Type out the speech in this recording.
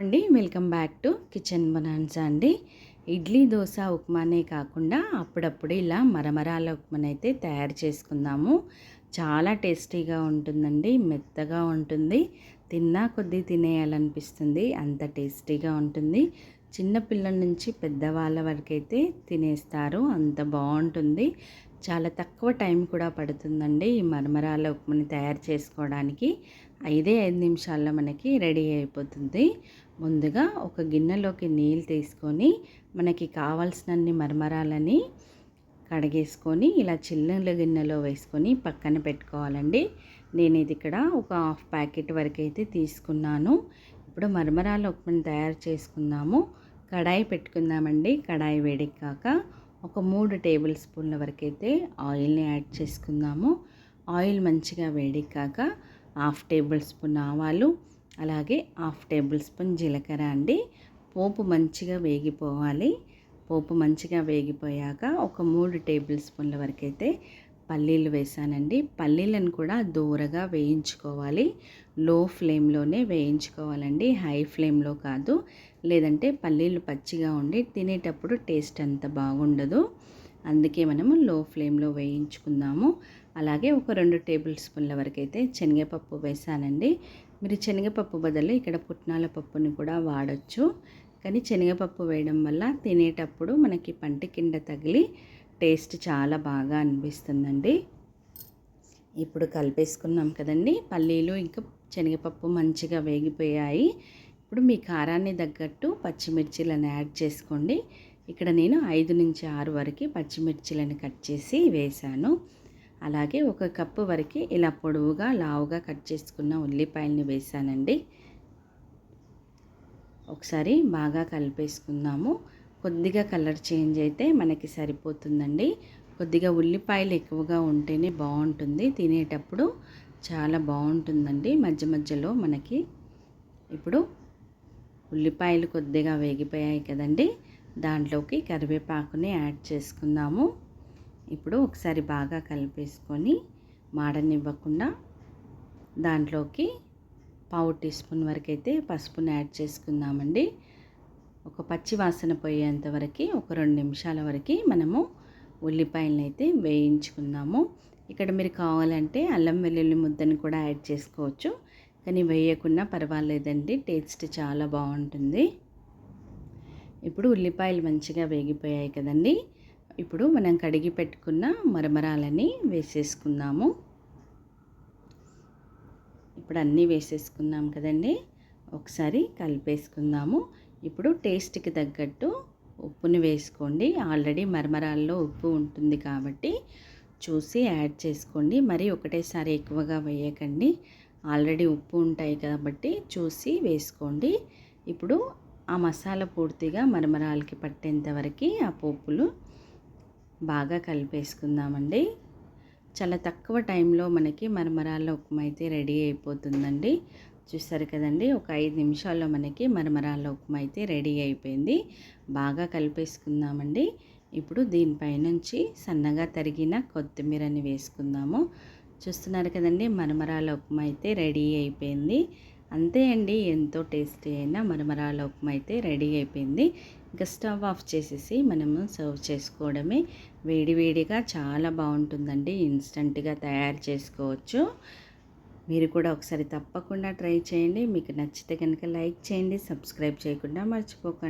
అండి welcome back to kitchen బనాన్సా అండి. ఇడ్లీ దోశ ఉప్మానే కాకుండా అప్పుడప్పుడు ఇలా మరమరాల ఉప్మానైతే అయితే తయారు చేసుకుందాము. చాలా టేస్టీగా ఉంటుందండి మెత్తగా ఉంటుంది. తిన్నా కొద్దీ తినేయాలనిపిస్తుంది అంత టేస్టీగా ఉంటుంది. చిన్నపిల్లల నుంచి పెద్దవాళ్ళ వరకైతే తినేస్తారు అంత బాగుంటుంది. చాలా తక్కువ టైం కూడా పడుతుందండి ఈ మరమరాల ఉప్మాని తయారు చేసుకోవడానికి. ఐదే ఐదు నిమిషాల్లో మనకి రెడీ అయిపోతుంది. ముందుగా ఒక గిన్నెలోకి నీళ్ళు తీసుకొని మనకి కావాల్సినన్ని మరమరాలని కడిగేసుకొని ఇలా చిల్లుల గిన్నెలో వేసుకొని పక్కన పెట్టుకోవాలండి. నేను ఇది ఇక్కడ ఒక హాఫ్ ప్యాకెట్ వరకు అయితే తీసుకున్నాను. ఇప్పుడు మరమరాల ఉప్మాని తయారు చేసుకుందాము. కడాయి పెట్టుకుందామండి. కడాయి వేడెక్కాక ఒక మూడు టేబుల్ స్పూన్ల వరకు అయితే ఆయిల్ని యాడ్ చేసుకుందాము. ఆయిల్ మంచిగా వేడెక్కాక హాఫ్ టేబుల్ స్పూన్ ఆవాలు అలాగే హాఫ్ టేబుల్ స్పూన్ జీలకర్ర అండి. పోపు మంచిగా వేగిపోవాలి. పోపు మంచిగా వేగిపోయాక ఒక మూడు టేబుల్ స్పూన్ల వరకు అయితే పల్లీలు వేసానండి. పల్లీలను కూడా దూరగా వేయించుకోవాలి. లో ఫ్లేమ్లోనే వేయించుకోవాలండి. హై ఫ్లేమ్లో కాదు. లేదంటే పల్లీలు పచ్చిగా ఉండి తినేటప్పుడు టేస్ట్ అంత బాగుండదు. అందుకే మనము లో ఫ్లేమ్లో వేయించుకుందాము. అలాగే ఒక రెండు టేబుల్ స్పూన్ల వరకు అయితే శనగపప్పు వేసానండి. మీరు శనగపప్పు బదులు ఇక్కడ పుట్నాల పప్పుని కూడా వాడచ్చు. కానీ శనగపప్పు వేయడం వల్ల తినేటప్పుడు మనకి పంటి కింద తగిలి టేస్ట్ చాలా బాగా అనిపిస్తుందండి. ఇప్పుడు కలిపేసుకున్నాం కదండి. పల్లీలు ఇంకా శనగపప్పు మంచిగా వేగిపోయాయి. ఇప్పుడు మీ కారాన్ని తగ్గట్టు పచ్చిమిర్చిలను యాడ్ చేసుకోండి. ఇక్కడ నేను ఐదు నుంచి ఆరు వరకు పచ్చిమిర్చిలను కట్ చేసి వేశాను. అలాగే ఒక కప్పు వరకు ఇలా పొడవుగా లావుగా కట్ చేసుకున్న ఉల్లిపాయల్ని వేసానండి ఒకసారి బాగా కలిపేసుకుందాము. కొద్దిగా కలర్ చేంజ్ అయితే మనకి సరిపోతుందండి. కొద్దిగా ఉల్లిపాయలు ఎక్కువగా ఉంటేనే బాగుంటుంది. తినేటప్పుడు చాలా బాగుంటుందండి. మధ్య మధ్యలో మనకి ఇప్పుడు ఉల్లిపాయలు కొద్దిగా వేగిపోయాయి కదండి. దాంట్లోకి కరివేపాకుని యాడ్ చేసుకుందాము. ఇప్పుడు ఒకసారి బాగా కలిపేసుకొని మాడనివ్వకుండా దాంట్లోకి పావు టీ స్పూన్ వరకు అయితే పసుపుని యాడ్ చేసుకుందామండి. ఒక పచ్చి వాసన పోయేంత వరకు ఒక రెండు నిమిషాల వరకు మనము ఉల్లిపాయలను అయితే వేయించుకుందాము. ఇక్కడ మీరు కావాలంటే అల్లం వెల్లుల్లి ముద్దని కూడా యాడ్ చేసుకోవచ్చు. కానీ వేయకుండా పర్వాలేదండి టేస్ట్ చాలా బాగుంటుంది. ఇప్పుడు ఉల్లిపాయలు మంచిగా వేగిపోయాయి కదండి. ఇప్పుడు మనం కడిగి పెట్టుకున్న మరమరాలని వేసేసుకుందాము. ఇప్పుడు అన్నీ వేసేసుకున్నాం కదండి. ఒకసారి కలిపేసుకుందాము. ఇప్పుడు టేస్ట్కి తగ్గట్టు ఉప్పుని వేసుకోండి. ఆల్రెడీ మరమరాల్లో ఉప్పు ఉంటుంది కాబట్టి చూసి యాడ్ చేసుకోండి. మరి ఒకటేసారి ఎక్కువగా వేయకండి. ఆల్రెడీ ఉప్పు ఉంటాయి కాబట్టి చూసి వేసుకోండి. ఇప్పుడు ఆ మసాలా పూర్తిగా మరమరాలకి పట్టేంత వరకు ఆ పోపులు బాగా కలిపేసుకుందామండి. చాలా తక్కువ టైంలో మనకి మరమరాల ఉప్మా అయితే రెడీ అయిపోతుందండి. చూస్తారు కదండి ఒక ఐదు నిమిషాల్లో మనకి మరమరాల ఉప్మా అయితే రెడీ అయిపోయింది. బాగా కలిపేసుకుందామండి. ఇప్పుడు దీనిపైనుంచి సన్నగా తరిగిన కొత్తిమీరని వేసుకుందాము. చూస్తున్నారు కదండి మరమరాల ఉప్మా అయితే రెడీ అయిపోయింది. అంతే అండి ఎంతో టేస్టీ అయిన మరమరాల ఉప్మా అయితే రెడీ అయిపోయింది. ఇంకా స్టవ్ ఆఫ్ చేసేసి మనము సర్వ్ చేసుకోవడమే. వేడివేడిగా చాలా బాగుంటుందండి ఇన్స్టంట్గా తయారు చేసుకోవచ్చు. మీరు కూడా ఒకసారి తప్పకుండా ట్రై చేయండి. మీకు నచ్చితే కనుక లైక్ చేయండి సబ్స్క్రైబ్ చేయకుండా మర్చిపోకండి.